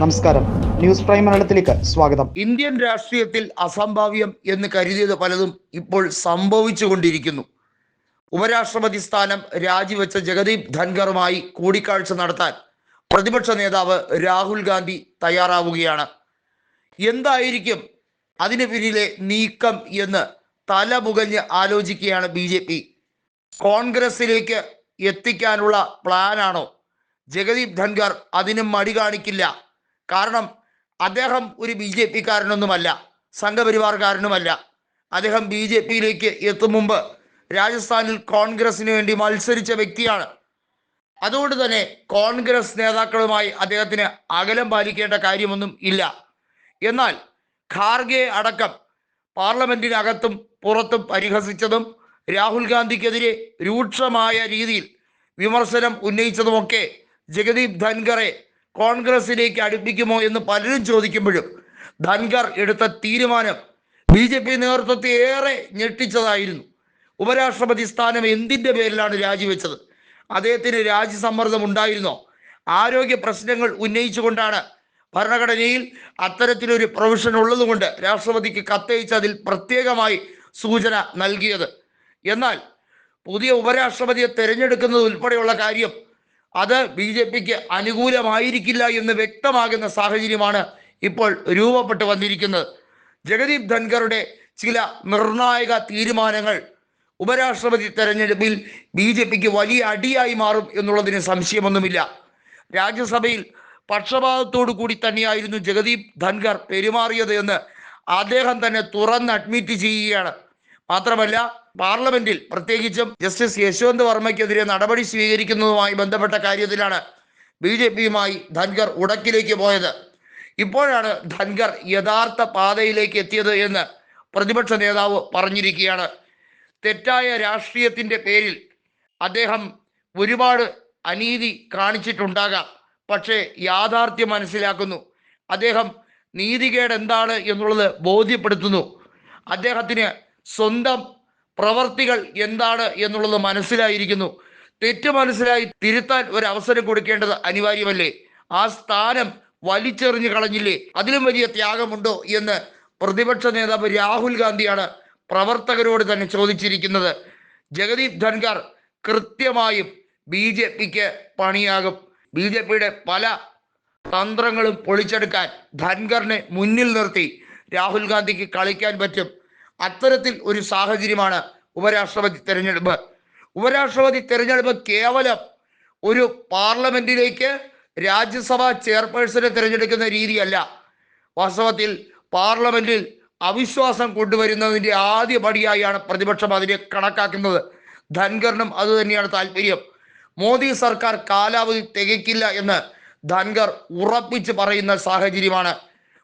നമസ്കാരം. News prime മലയാളത്തിലേക്ക് സ്വാഗതം. ഇന്ത്യൻ രാഷ്ട്രീയത്തിൽ അസംഭാവ്യം എന്ന് കരുതിയത് പലതും ഇപ്പോൾ സംഭവിച്ചുകൊണ്ടിരിക്കുന്നു. ഉപരാഷ്ട്രപതി സ്ഥാനം രാജിവെച്ച ജഗദീപ് ധൻഖറുമായി കൂടിക്കാഴ്ച നടത്താൻ പ്രതിപക്ഷ നേതാവ് രാഹുൽ ഗാന്ധി തയ്യാറാവുകയാണ്. എന്തായിരിക്കും അതിന് പിന്നിലെ നീക്കം എന്ന് തലമുകഞ്ഞ് ആലോചിക്കുകയാണ് ബി ജെ പി. കോൺഗ്രസിലേക്ക് എത്തിക്കാനുള്ള പ്ലാനാണോ? ജഗദീപ് ധൻഖർ അതിനും മടി കാണിക്കില്ല. കാരണം അദ്ദേഹം ഒരു ബി ജെ പിക്കാരനൊന്നുമല്ല സംഘപരിവാർക്കാരനുമല്ല. അദ്ദേഹം ബി ജെ പിയിലേക്ക് എത്തും മുമ്പ് രാജസ്ഥാനിൽ കോൺഗ്രസിന് വേണ്ടി മത്സരിച്ച വ്യക്തിയാണ്. അതുകൊണ്ട് തന്നെ കോൺഗ്രസ് നേതാക്കളുമായി അദ്ദേഹത്തിന് അകലം പാലിക്കേണ്ട കാര്യമൊന്നും ഇല്ല. എന്നാൽ ഖാർഗെ അടക്കം പാർലമെന്റിനകത്തും പുറത്തും പരിഹസിച്ചതും രാഹുൽ ഗാന്ധിക്കെതിരെ രൂക്ഷമായ രീതിയിൽ വിമർശനം ഉന്നയിച്ചതുമൊക്കെ ജഗദീപ് ധൻഖറെ കോൺഗ്രസിലേക്ക് അടുപ്പിക്കുമോ എന്ന് പലരും ചോദിക്കുമ്പോഴും ധൻഖർ എടുത്ത തീരുമാനം ബി ജെ പി നേതൃത്വത്തെ ഏറെ ഞെട്ടിച്ചതായിരുന്നു. ഉപരാഷ്ട്രപതി സ്ഥാനം എന്തിന്റെ പേരിലാണ് രാജിവെച്ചത്? അദ്ദേഹത്തിന് രാജ്യസമ്മർദ്ദം ഉണ്ടായിരുന്നോ? ആരോഗ്യ പ്രശ്നങ്ങൾ ഉന്നയിച്ചുകൊണ്ടാണ് ഭരണഘടനയിൽ അത്തരത്തിലൊരു പ്രൊവിഷൻ ഉള്ളതുകൊണ്ട് രാഷ്ട്രപതിക്ക് കത്തയച്ച് അതിൽ പ്രത്യേകമായി സൂചന നൽകിയത്. എന്നാൽ പുതിയ ഉപരാഷ്ട്രപതിയെ തിരഞ്ഞെടുക്കുന്നത് ഉൾപ്പെടെയുള്ള കാര്യം അത് ബി ജെ പിക്ക് അനുകൂലമായിരിക്കില്ല എന്ന് വ്യക്തമാകുന്ന സാഹചര്യമാണ് ഇപ്പോൾ രൂപപ്പെട്ടു വന്നിരിക്കുന്നത്. ജഗദീപ് ധൻഖറുടെ ചില നിർണായക തീരുമാനങ്ങൾ ഉപരാഷ്ട്രപതി തെരഞ്ഞെടുപ്പിൽ ബി ജെ പിക്ക് വലിയ അടിയായി മാറും എന്നുള്ളതിന് സംശയമൊന്നുമില്ല. രാജ്യസഭയിൽ പക്ഷപാതത്തോടു കൂടി തന്നെയായിരുന്നു ജഗദീപ് ധൻഖർ പെരുമാറിയത് എന്ന് അദ്ദേഹം തന്നെ തുറന്ന് അഡ്മിറ്റ് ചെയ്യുകയാണ്. മാത്രമല്ല പാർലമെന്റിൽ പ്രത്യേകിച്ചും ജസ്റ്റിസ് യശ്വന്ത് വർമ്മയ്ക്കെതിരെ നടപടി സ്വീകരിക്കുന്നതുമായി ബന്ധപ്പെട്ട കാര്യത്തിലാണ് ബി ജെ പിയുമായി ധൻഖർ ഉടക്കിലേക്ക് പോയത്. ഇപ്പോഴാണ് ധൻഖർ യഥാർത്ഥ പാതയിലേക്ക് എത്തിയത് എന്ന് പ്രതിപക്ഷ നേതാവ് പറഞ്ഞിരിക്കുകയാണ്. തെറ്റായ രാഷ്ട്രീയത്തിന്റെ പേരിൽ അദ്ദേഹം ഒരുപാട് അനീതി കാണിച്ചിട്ടുണ്ടാകാം. പക്ഷേ യാഥാർത്ഥ്യം മനസ്സിലാക്കുന്നു. അദ്ദേഹം നീതികേട് എന്താണ് എന്നുള്ളത് ബോധ്യപ്പെടുത്തുന്നു. അദ്ദേഹത്തിന് സ്വന്തം പ്രവർത്തികൾ എന്താണ് എന്നുള്ളത് മനസ്സിലായിരിക്കുന്നു. തെറ്റ് മനസ്സിലായി തിരുത്താൻ ഒരു അവസരം കൊടുക്കേണ്ടത് അനിവാര്യമല്ലേ? ആ സ്ഥാനം വലിച്ചെറിഞ്ഞു കളഞ്ഞില്ലേ? അതിലും വലിയ ത്യാഗമുണ്ടോ എന്ന് പ്രതിപക്ഷ നേതാവ് രാഹുൽ ഗാന്ധിയാണ് പ്രവർത്തകരോട് തന്നെ ചോദിച്ചിരിക്കുന്നത്. ജഗദീപ് ധൻഖർ കൃത്യമായും ബി ജെ പിക്ക് പണിയാകും. ബി ജെ പിയുടെ പല തന്ത്രങ്ങളും പൊളിച്ചെടുക്കാൻ ധൻഖറിനെ മുന്നിൽ നിർത്തി രാഹുൽ ഗാന്ധിക്ക് കളിക്കാൻ പറ്റും. അത്തരത്തിൽ ഒരു സാഹചര്യമാണ് ഉപരാഷ്ട്രപതി തെരഞ്ഞെടുപ്പ്. ഉപരാഷ്ട്രപതി തെരഞ്ഞെടുപ്പ് കേവലം ഒരു പാർലമെന്റിലേക്ക് രാജ്യസഭാ ചെയർപേഴ്സണെ തിരഞ്ഞെടുക്കുന്ന രീതിയല്ല. വാസ്തവത്തിൽ പാർലമെന്റിൽ അവിശ്വാസം കൊണ്ടുവരുന്നതിന്റെ ആദ്യ പടിയായാണ് പ്രതിപക്ഷം അതിനെ കണക്കാക്കുന്നത്. ധൻഖറിനും അതുതന്നെയാണ് താല്പര്യം. മോദി സർക്കാർ കാലാവധി തികയ്ക്കില്ല എന്ന് ധൻഖർ ഉറപ്പിച്ച് പറയുന്ന സാഹചര്യമാണ്.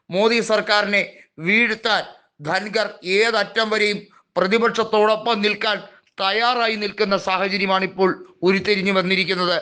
മോദി സർക്കാരിനെ വീഴ്ത്താൻ ധൻഗർ ഏതറ്റം വരെയും പ്രതിപക്ഷത്തോടൊപ്പം നിൽക്കാൻ തയ്യാറായി നിൽക്കുന്ന സാഹചര്യമാണ് ഇപ്പോൾ ഉരുത്തിരിഞ്ഞു വന്നിരിക്കുന്നത്.